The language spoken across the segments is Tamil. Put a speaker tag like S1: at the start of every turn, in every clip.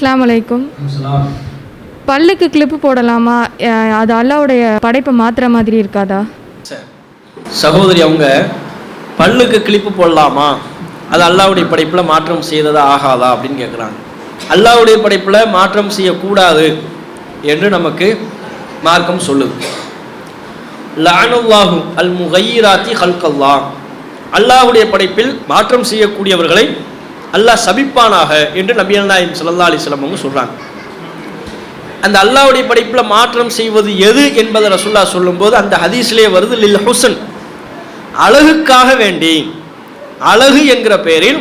S1: அஸ்ஸலாமு அலைக்கும். பல்லுக்கு கிளிப்பு போடலாமா? அது அல்லாவுடைய படைப்பை மாத்துற மாதிரி இருக்காதா.
S2: சகோதரி அவங்க பல்லுக்கு கிளிப்பு போடலாமா? அது அல்லாவுடைய படைப்பில் மாற்றம் செய்ததா ஆகாதா அப்படின்னு கேட்குறாங்க அல்லாவுடைய படைப்பில் மாற்றம் செய்யக்கூடாது என்று நமக்கு மார்க்கம் சொல்லுது. லானுல்லாஹு அல் முகையிராத்தி ஹல்கல்லா. அல்லாஹ்வுடைய படைப்பில் மாற்றம் செய்யக்கூடியவர்களை அல்லாஹ் சபிப்பானாக என்று நபியல் நாயம் ஸல்லல்லாஹு அவங்க சொல்கிறாங்க அந்த அல்லாஹ்வுடைய படைப்பில் மாற்றம் செய்வது எது என்பதை ரசுல்லா சொல்லும்போது அந்த ஹதீஸ்லே வருது லில் ஹுசன். அழகுக்காக வேண்டி அழகு என்கிற பெயரில்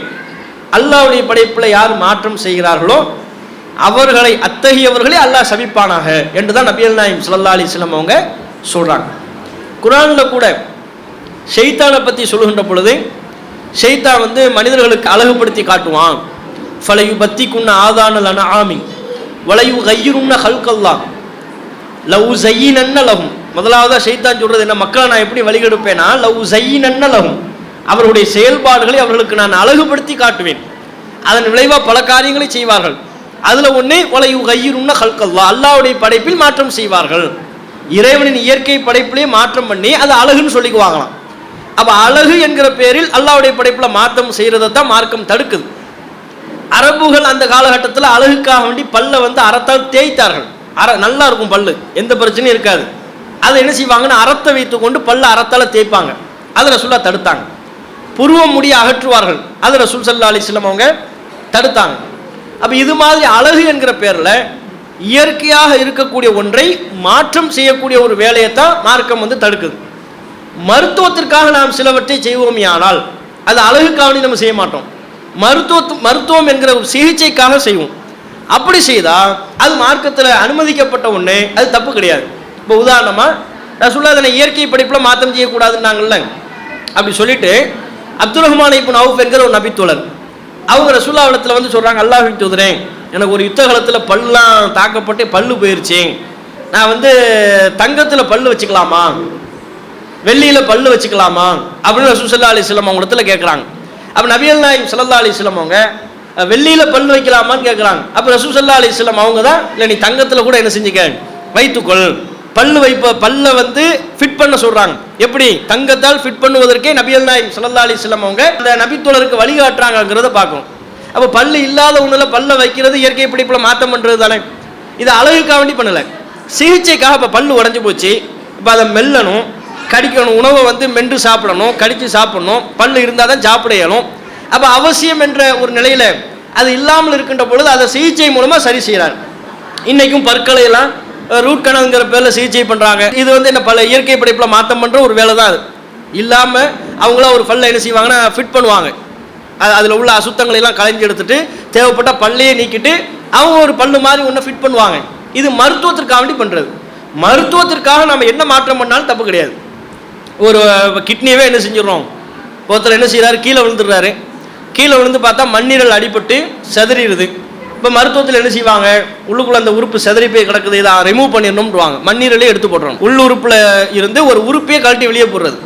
S2: அல்லாஹ்வுடைய படைப்பில் யார் மாற்றம் செய்கிறார்களோ அவர்களை அத்தகையவர்களை அல்லாஹ் சபிப்பானாக என்று தான் நபியல் நாயம் சல்லா அலைஹி அவங்க சொல்கிறாங்க குரானில் கூட ஷெய்தானை பற்றி சொல்லுகின்ற பொழுது ஷெய்தான் வந்து மனிதர்களுக்கு அழகுபடுத்தி காட்டுவான். ஃபலையு பத்தி குன்ன ஆதானல் அன ஆமி வளையு கையிரும்ன ஹல்கல்லா லவ் ஜையினன்ன லகும். முதலாவதாக ஷெய்தான் சொல்றது என்ன? மக்களை நான் எப்படி வழிகெடுப்பேனா? லவ் ஜையினன்ன லகும் அவருடைய செயல்பாடுகளை அவர்களுக்கு நான் அழகுபடுத்தி காட்டுவேன். அதன் விளைவாக பல காரியங்களை செய்வார்கள். அதில் ஒன்று வளையு கையிரும்ன ஹல்கல்லா அல்லாவுடைய படைப்பில் மாற்றம் செய்வார்கள். இறைவனின் இயற்கை படைப்பிலே மாற்றம் பண்ணி அது அழகுன்னு சொல்லிக்குவாங்களாம். அப்போ அழகு என்கிற பேரில் அல்லாவுடைய படைப்பில் மாற்றம் செய்கிறத தான் மார்க்கம் தடுக்குது. அரபுகள் அந்த காலகட்டத்தில் அழகுக்காக வேண்டி பல்லை வந்து அறத்தால் தேய்த்தார்கள். அற நல்லா இருக்கும் பல்லு எந்த பிரச்சனையும் இருக்காது. அதை என்ன செய்வாங்கன்னா அறத்தை வைத்துக்கொண்டு பல்ல அறத்தால் தேய்ப்பாங்க. அதை ரசூல்லா தடுத்தாங்க. புருவம் முடியை அகற்றுவார்கள். அதை ரசூல் சல்லா அலிஸ்லாம் அவங்க தடுத்தாங்க. அப்போ இது மாதிரி அழகு என்கிற பேரில் இயற்கையாக இருக்கக்கூடிய ஒன்றை மாற்றம் செய்யக்கூடிய ஒரு வேலையை தான் மார்க்கம் வந்து தடுக்குது. மருத்துவத்திற்காக நாம் சிலவற்றை செய்வோமே ஆனால் அது அழகுக்காவணி நம்ம செய்ய மாட்டோம். மருத்துவ மருத்துவம் என்கிற ஒரு சிகிச்சைக்காக செய்வோம். அப்படி செய்தால் அது மார்க்கத்தில் அனுமதிக்கப்பட்ட ஒன்று அது தப்பு கிடையாது. இப்போ உதாரணமாக நான் சொல்ல அதனை இயற்கை படிப்பில் மாற்றம் செய்யக்கூடாதுன்னாங்கல்ல? அப்படி சொல்லிட்டு அப்துல் ரஹ்மான் இப்போ நவுஃப் என்கிற ஒரு நபித்தோழர் அவங்க ரசூல்லாவிடத்தில் வந்து சொல்கிறாங்க அல்லாஹ் தூதுறேன் எனக்கு ஒரு யுத்த காலத்தில் பல்லாம் தாக்கப்பட்டு பல்லு போயிருச்சு. நான் வந்து தங்கத்தில் பல்லு வச்சுக்கலாமா? வெள்ளியில் பல்லு வச்சுக்கலாமா? அப்படின்னு ரசூசல்லா அலிஸ்லாம் அவங்க இடத்துல கேட்குறாங்க அப்போ நபியல் நாயம் சல்லா அலிஸ்லாம் அவங்க வெள்ளியில் பல் வைக்கலாமான்னு கேட்குறாங்க அப்போ ரசூசல்லா அலிஸ்லாம் அவங்க தான் இல்லை நீ தங்கத்தில் கூட என்ன செஞ்சுக்க? வைத்துக்கொள். பல்லு வைப்ப பல்லை வந்து ஃபிட் பண்ண சொல்கிறாங்க எப்படி? தங்கத்தால் ஃபிட் பண்ணுவதற்கே நபியல் நாயம் சல்லா அலிஸ்லாம் அவங்க அந்த நபித்தோழருக்கு வழிகாட்டுறாங்கங்கிறத பார்க்கணும். அப்போ பல்லு இல்லாத ஒன்றில் பல்ல வைக்கிறது இயற்கை பிடிப்பில் மாற்றம் பண்ணுறது தானே? இது அழகுக்காக வேண்டி பண்ணலை. சிகிச்சைக்காக இப்போ பல்லு உடஞ்சி போச்சு. இப்போ அதை மெல்லணும். கடிக்கணும். உணவை வந்து மென்று சாப்பிடணும். கடித்து சாப்பிடணும். பல் இருந்தால் தான் சாப்பிட இயலும். அப்போ அவசியம் என்ற ஒரு நிலையில் அது இல்லாமல் இருக்கின்ற பொழுது அதை சிகிச்சை மூலமாக சரி செய்கிறார் இன்றைக்கும் பற்களை எல்லாம் ரூட் கனல்ங்கிற பேரில் சிகிச்சை பண்ணுறாங்க இது வந்து என்ன பல இயற்கை படைப்பில் மாற்றம் பண்ணுற ஒரு வேலை தான் அது. இல்லாமல் அவங்களாம் ஒரு பல்லை என்ன செய்வாங்கன்னா ஃபிட் பண்ணுவாங்க. அது அதில் உள்ள அசுத்தங்களை எல்லாம் களைஞ்சு எடுத்துட்டு தேவைப்பட்ட பல்லையே நீக்கிட்டு அவங்க ஒரு பல்லு மாதிரி ஒன்று ஃபிட் பண்ணுவாங்க. இது மருத்துவத்திற்காக வேண்டி பண்ணுறது மருத்துவத்திற்காக நம்ம என்ன மாற்றம் பண்ணாலும் தப்பு கிடையாது. ஒரு கிட்னியவே என்ன செஞ்சிடறோம்? ஒருத்தர் என்ன செய்கிறாரு கீழே விழுந்துடுறாரு. கீழே விழுந்து பார்த்தா மண்ணீரல் அடிபட்டு செதறிடுது. இப்போ மருத்துவத்தில் என்ன செய்வாங்க? உள்ளுக்குள்ள அந்த உறுப்பு செதறி போய் கிடக்குது. இதை ரிமூவ் பண்ணிடணும்னுவாங்க மண்ணீரலே எடுத்து போடுறோம் உள் உறுப்பில் இருந்து ஒரு உறுப்பையே கழட்டி வெளியே போடுறது.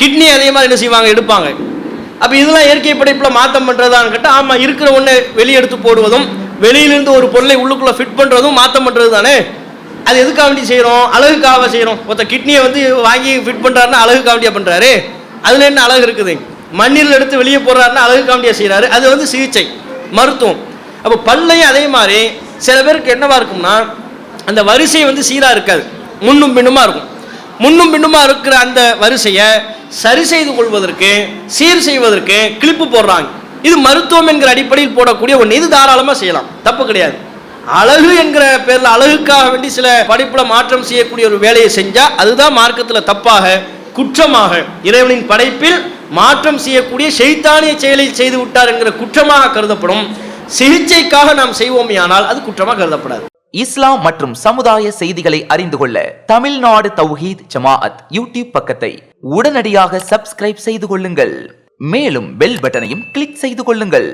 S2: கிட்னி அதே மாதிரி என்ன செய்வாங்க? எடுப்பாங்க. அப்போ இதெல்லாம் இயற்கை படைப்பில் மாற்றம் பண்ணுறதான்னு கேட்டால் ஆமாம் இருக்கிற ஒன்று வெளியே எடுத்து போடுவதும் வெளியிலிருந்து ஒரு பொருளை உள்ளுக்குள்ளே ஃபிட் பண்ணுறதும் மாற்றம் பண்ணுறது தானே அது எதுக்காக வேண்டி செய்கிறோம் அழகுக்காக செய்கிறோம் ஒருத்த கிட்னியை வந்து வாங்கி ஃபிட் பண்ணுறாருன்னா அழகுக்காக வேண்டியா பண்ணுறாரு அதில் என்ன அழகு இருக்குது? மண்ணில் எடுத்து வெளியே போடுறாருன்னா அழகுக்காக வேண்டியா செய்கிறாரு அது வந்து சிகிச்சை மருத்துவம். அப்போ பல்லையும் அதே மாதிரி சில பேருக்கு என்னவாக இருக்கும்னா அந்த வரிசை வந்து சீராக இருக்காது. முன்னும் பின்னுமாக இருக்கும். முன்னும் பின்னுமா இருக்கிற அந்த வரிசையை சரி செய்து கொள்வதற்கு சீர் செய்வதற்கு கிளிப்பு போடுறாங்க. இது மருத்துவம் என்கிற அடிப்படையில் போடக்கூடிய ஒன்று இது தாராளமாக செய்யலாம். தப்பு கிடையாது. அழகு என்கிற பேரில் அழகுக்காக வேண்டி சில படிப்புல மாற்றம் செய்யக்கூடிய ஒரு வேலையை செஞ்சா அதுதான் மார்க்கத்தில் தப்பாக குற்றமாக. இறைவனின் படைப்பில் மாற்றம் செய்யக்கூடிய செய்தானிய செயலை செய்து விட்டார் என்கிற குற்றமாக கருதப்படும். சிகிச்சைக்காக நாம் செய்வோமே ஆனால் அது குற்றமாக கருதப்படாது.
S3: இஸ்லாம் மற்றும் சமுதாய செய்திகளை அறிந்து கொள்ள தமிழ்நாடு தௌஹீத் ஜமாஅத் யூடியூப் பக்கத்தை உடனடியாக சப்ஸ்கிரைப் செய்து கொள்ளுங்கள். மேலும் பெல் பட்டனையும் கிளிக் செய்து கொள்ளுங்கள்.